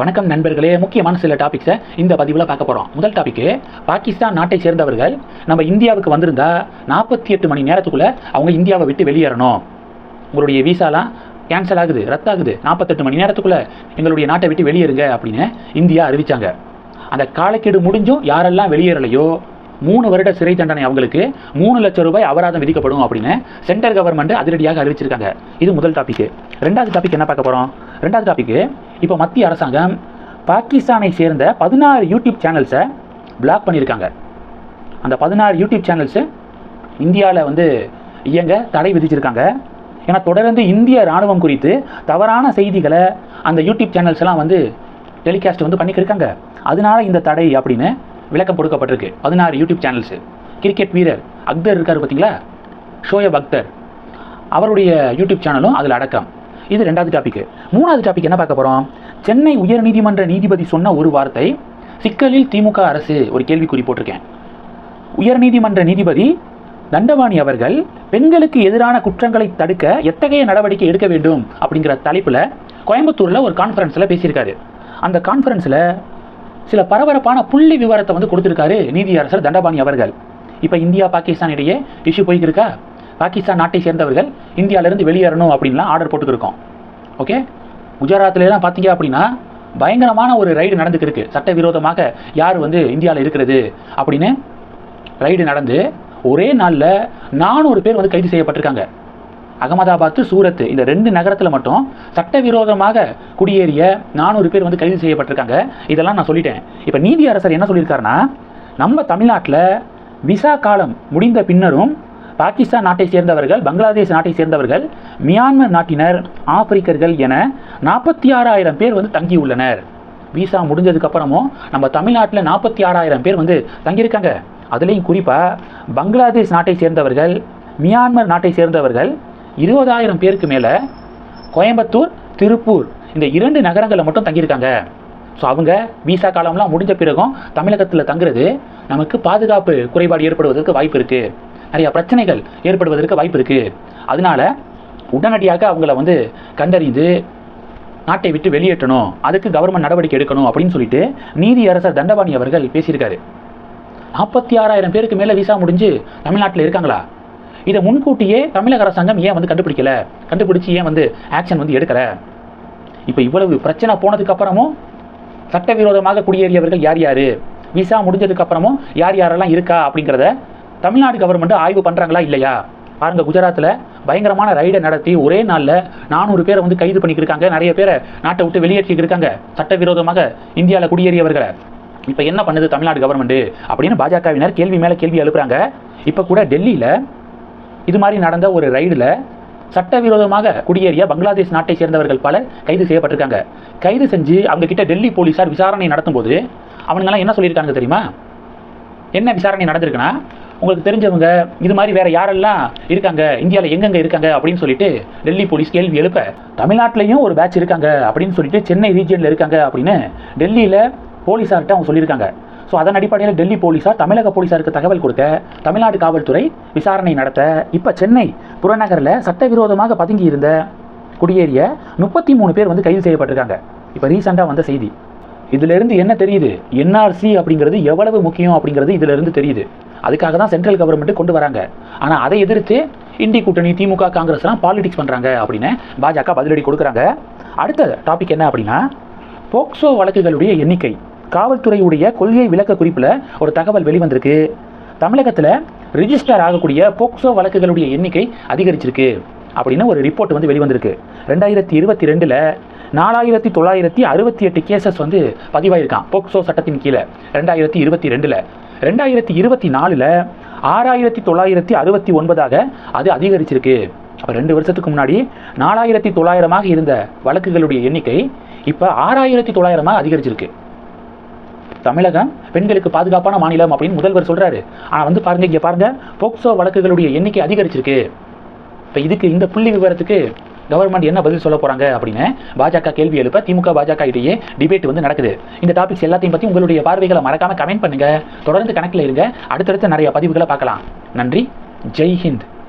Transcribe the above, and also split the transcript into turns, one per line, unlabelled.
வணக்கம் நண்பர்களே. முக்கியமான சில டாபிக்ஸை இந்த பதிவில் பார்க்க போகிறோம் முதல் டாபிக்கு பாகிஸ்தான் நாட்டை சேர்ந்தவர்கள் நம்ம இந்தியாவுக்கு வந்திருந்தா நாற்பத்தி எட்டு மணி நேரத்துக்குள்ளே அவங்க இந்தியாவை விட்டு வெளியேறணும். உங்களுடைய வீசாலாம் கேன்சல் ஆகுது ரத்தாகுது. நாற்பத்தெட்டு மணி நேரத்துக்குள்ளே எங்களுடைய நாட்டை விட்டு வெளியேறுங்க அப்படின்னு இந்தியா அறிவித்தாங்க அந்த காலக்கெடு முடிஞ்சும் யாரெல்லாம் வெளியேறலையோ மூணு வருட சிறை தண்டனை அவங்களுக்கு மூணு லட்சம் ரூபாய் அபராதம் விதிக்கப்படும் அப்படின்னு சென்ட்ரல் கவர்மெண்ட் அதிரடியாக அறிவிச்சிருக்காங்க. இது முதல் டாபிக் ரெண்டாவது டாபிக் என்ன பார்க்க போகிறோம் ரெண்டாவது டாபிக் இப்போ மத்திய அரசாங்கம் பாகிஸ்தானை சேர்ந்த பதினாறு யூடியூப் சேனல்ஸை பிளாக் பண்ணியிருக்காங்க. அந்த பதினாறு யூடியூப் சேனல்ஸு இந்தியாவில் வந்து இயங்க தடை விதிச்சிருக்காங்க. ஏன்னா தொடர்ந்து இந்திய ராணுவம் குறித்து தவறான செய்திகளை அந்த யூடியூப் சேனல்ஸ் எல்லாம் வந்து டெலிகாஸ்ட் வந்து பண்ணிக்கிருக்காங்க. அதனால இந்த தடை அப்படின்னு விளக்கம் கொடுக்கப்பட்டிருக்கு. பதினாறு யூடியூப் சேனல்ஸு கிரிக்கெட் வீரர் அக்தர் இருக்கார் பார்த்தீங்களா? ஷோயப் அக்தர். அவருடைய யூடியூப் சேனலும் அதில் அடக்கம். இது ரெண்டாவது டாபிக் மூணாவது டாபிக் என்ன பார்க்க போகிறோம் சென்னை உயர்நீதிமன்ற நீதிபதி சொன்ன ஒரு வார்த்தை சிக்கலில் திமுக அரசு ஒரு கேள்விக்குறி போட்டிருக்கேன். உயர்நீதிமன்ற நீதிபதி தண்டபாணி அவர்கள் பெண்களுக்கு எதிரான குற்றங்களை தடுக்க எத்தகைய நடவடிக்கை எடுக்க வேண்டும் அப்படிங்கிற தலைப்பில் கோயம்புத்தூரில் ஒரு கான்ஃபரன்ஸில் பேசியிருக்காரு. அந்த கான்ஃபரன்ஸில் சில பரபரப்பான புள்ளி விவரத்தை வந்து கொடுத்துருக்காரு நீதியரசர் தண்டபாணி அவர்கள். இப்போ இந்தியா பாகிஸ்தான் இடையே இஷ்யூ போய்க்கிருக்கா? பாகிஸ்தான் நாட்டை சேர்ந்தவர்கள் இந்தியாவிலேருந்து வெளியேறணும் அப்படின்லாம் ஆர்டர் போட்டுக்கிருக்கோம். ஓகே குஜராத்லாம் பார்த்தீங்க அப்படின்னா பயங்கரமான ஒரு ரைடு நடந்துக்கிருக்கு. சட்டவிரோதமாக யார் வந்து இந்தியாவில் இருக்கிறது அப்படின்னு ரைடு நடந்து ஒரே நாளில் நானூறு பேர் வந்து கைது செய்யப்பட்டிருக்காங்க. அகமதாபாத் சூரத் இந்த ரெண்டு நகரத்தில் மட்டும் சட்டவிரோதமாக குடியேறிய நானூறு பேர் வந்து கைது செய்யப்பட்டிருக்காங்க. இதெல்லாம் நான் சொல்லிட்டேன். இப்போ நீதி அரசர் என்ன சொல்லியிருக்காருன்னா நம்ம தமிழ்நாட்டில் விசா காலம் முடிந்த பின்னரும் பாகிஸ்தான் நாட்டை சேர்ந்தவர்கள் பங்களாதேஷ் நாட்டை சேர்ந்தவர்கள் மியான்மர் நாட்டினர் ஆப்பிரிக்கர்கள் என நாற்பத்தி ஆறாயிரம் பேர் வந்து தங்கியுள்ளனர். விசா முடிஞ்சதுக்கப்புறமும் நம்ம தமிழ்நாட்டில் நாற்பத்தி ஆறாயிரம் பேர் வந்து தங்கியிருக்காங்க. அதுலேயும் குறிப்பாக பங்களாதேஷ் நாட்டை சேர்ந்தவர்கள் மியான்மர் நாட்டை சேர்ந்தவர்கள் இருபதாயிரம் பேருக்கு மேலே கோயம்புத்தூர் திருப்பூர் இந்த இரண்டு நகரங்களில் மட்டும் தங்கியிருக்காங்க. ஸோ அவங்க விசா காலம்லாம் முடிஞ்ச பிறகும் தமிழகத்தில் தங்குறது நமக்கு பாதுகாப்பு குறைபாடு ஏற்படுவதற்கு வாய்ப்பு இருக்குது நிறைய பிரச்சனைகள் ஏற்படுவதற்கு வாய்ப்பு இருக்குது அதனால உடனடியாக அவங்கள வந்து கண்டறிந்து நாட்டை விட்டு வெளியேற்றணும். அதுக்கு கவர்மெண்ட் நடவடிக்கை எடுக்கணும் அப்படின்னு சொல்லிட்டு நீதியரசர் தண்டபாணி அவர்கள் பேசியிருக்காரு. நாற்பத்தி ஆறாயிரம் பேருக்கு மேலே விசா முடிஞ்சு தமிழ்நாட்டில் இருக்காங்களா? இதை முன்கூட்டியே தமிழக அரசாங்கம் ஏன் வந்து கண்டுபிடிக்கல? கண்டுபிடிச்சு ஏன் வந்து ஆக்ஷன் வந்து எடுக்கல? இப்போ இவ்வளவு பிரச்சனை போனதுக்கு அப்புறமும் சட்டவிரோதமாக குடியேறியவர்கள் யார் யார்? விசா முடிஞ்சதுக்கு அப்புறமும் யார் யாரெல்லாம் இருக்கா அப்படிங்கிறத தமிழ்நாடு கவர்மெண்ட் ஆய்வு பண்ணுறாங்களா இல்லையா? பாருங்க குஜராத்தில் பயங்கரமான ரைடை நடத்தி ஒரே நாளில் நானூறு பேரை வந்து கைது பண்ணிக்கிருக்காங்க. நிறைய பேரை நாட்டை விட்டு வெளியேற்றிக்கிருக்காங்க. சட்டவிரோதமாக இந்தியாவில் குடியேறியவர்களை. இப்போ என்ன பண்ணுது தமிழ்நாடு கவர்மெண்ட் அப்படின்னு பாஜகவினர் கேள்வி மேலே கேள்வி எழுப்புறாங்க. இப்போ கூட டெல்லியில் இது மாதிரி நடந்த ஒரு ரைடில் சட்டவிரோதமாக குடியேறிய பங்களாதேஷ் நாட்டை சேர்ந்தவர்கள் பலர் கைது செய்யப்பட்டிருக்காங்க. கைது செஞ்சு அவங்க கிட்ட டெல்லி போலீஸார் விசாரணை நடத்தும்போது அவனுங்கெல்லாம் என்ன சொல்லியிருக்காங்க தெரியுமா? என்ன விசாரணை நடந்திருக்குன்னா உங்களுக்கு தெரிஞ்சவங்க இது மாதிரி வேற யாரெல்லாம் இருக்காங்க இந்தியாவில் எங்கெங்க இருக்காங்க அப்படின்னு சொல்லிட்டு டெல்லி போலீஸ் கேள்வி எழுப்ப தமிழ்நாட்டிலையும் ஒரு பேட்ச் இருக்காங்க அப்படின்னு சொல்லிட்டு சென்னை ரீஜியனில் இருக்காங்க அப்படின்னு டெல்லியில் போலீஸார்கிட்ட அவங்க சொல்லியிருக்காங்க. ஸோ அதன் அடிப்படையில் டெல்லி போலீஸார் தமிழக போலீஸாருக்கு தகவல் கொடுக்க தமிழ்நாடு காவல்துறை விசாரணை நடத்த இப்போ சென்னை புறநகரில் சட்டவிரோதமாக பதுங்கி இருந்த குடியேறிய முப்பத்தி மூணு பேர் வந்து கைது செய்யப்பட்டிருக்காங்க. இப்போ ரீசெண்டாக வந்த செய்தி. இதிலிருந்து என்ன தெரியுது? என்ஆர்சி அப்படிங்கிறது எவ்வளவு முக்கியம் அப்படிங்கிறது இதிலிருந்து தெரியுது. அதுக்காக தான் சென்ட்ரல் கவர்மெண்ட்டு கொண்டு வராங்க. ஆனால் அதை எதிர்த்து இந்தி கூட்டணி திமுக காங்கிரஸ்லாம் பாலிடிக்ஸ் பண்ணுறாங்க அப்படின்னு பாஜக பதிலடி கொடுக்குறாங்க. அடுத்த டாபிக் என்ன அப்படின்னா போக்சோ வழக்குகளுடைய எண்ணிக்கை. காவல்துறையுடைய கொள்கை விளக்க குறிப்பில் ஒரு தகவல் வெளிவந்திருக்கு. தமிழகத்தில் ரிஜிஸ்டர் ஆகக்கூடிய போக்சோ வழக்குகளுடைய எண்ணிக்கை அதிகரிச்சிருக்கு அப்படின்னு ஒரு ரிப்போர்ட் வந்து வெளிவந்திருக்கு. ரெண்டாயிரத்தி இருபத்தி ரெண்டில் நாலாயிரத்தி தொள்ளாயிரத்தி அறுபத்தி எட்டு கேசஸ் வந்து பதிவாயிருக்கான் போக்சோ சட்டத்தின் கீழே. ரெண்டாயிரத்தி இருபத்தி ரெண்டில் ரெண்டாயிரத்தி இருபத்தி நாலில் ஆறாயிரத்தி தொள்ளாயிரத்தி அறுபத்தி ஒன்பதாக அது அதிகரிச்சிருக்கு. அப்போ ரெண்டு வருஷத்துக்கு முன்னாடி நாலாயிரத்தி தொள்ளாயிரமாக இருந்த வழக்குகளுடைய எண்ணிக்கை இப்போ ஆறாயிரத்தி தொள்ளாயிரமாக அதிகரிச்சிருக்கு. தமிழகம் பெண்களுக்கு பாதுகாப்பான மாநிலம் அப்படின்னு முதல்வர் சொல்கிறாரு ஆனால் வந்து பாருங்க இங்கே பாருங்க போக்சோ வழக்குகளுடைய எண்ணிக்கை அதிகரிச்சிருக்கு. இப்போ இதுக்கு இந்த புள்ளி விவரத்துக்கு கவர்மெண்ட் என்ன பதில் சொல்ல போறாங்க அப்படின்னு பாஜக கேள்வி எழுப்ப திமுக பாஜக இடையே டிபேட் வந்து நடக்குது. இந்த டாபிக்ஸ் எல்லாத்தையும் பற்றி உங்களுடைய பார்வைகளை மறக்காம கமெண்ட் பண்ணுங்க. தொடர்ந்து கணக்கில் இருங்க. அடுத்தடுத்து நிறைய பதிவுகளை பார்க்கலாம். நன்றி. ஜெய் ஹிந்த்.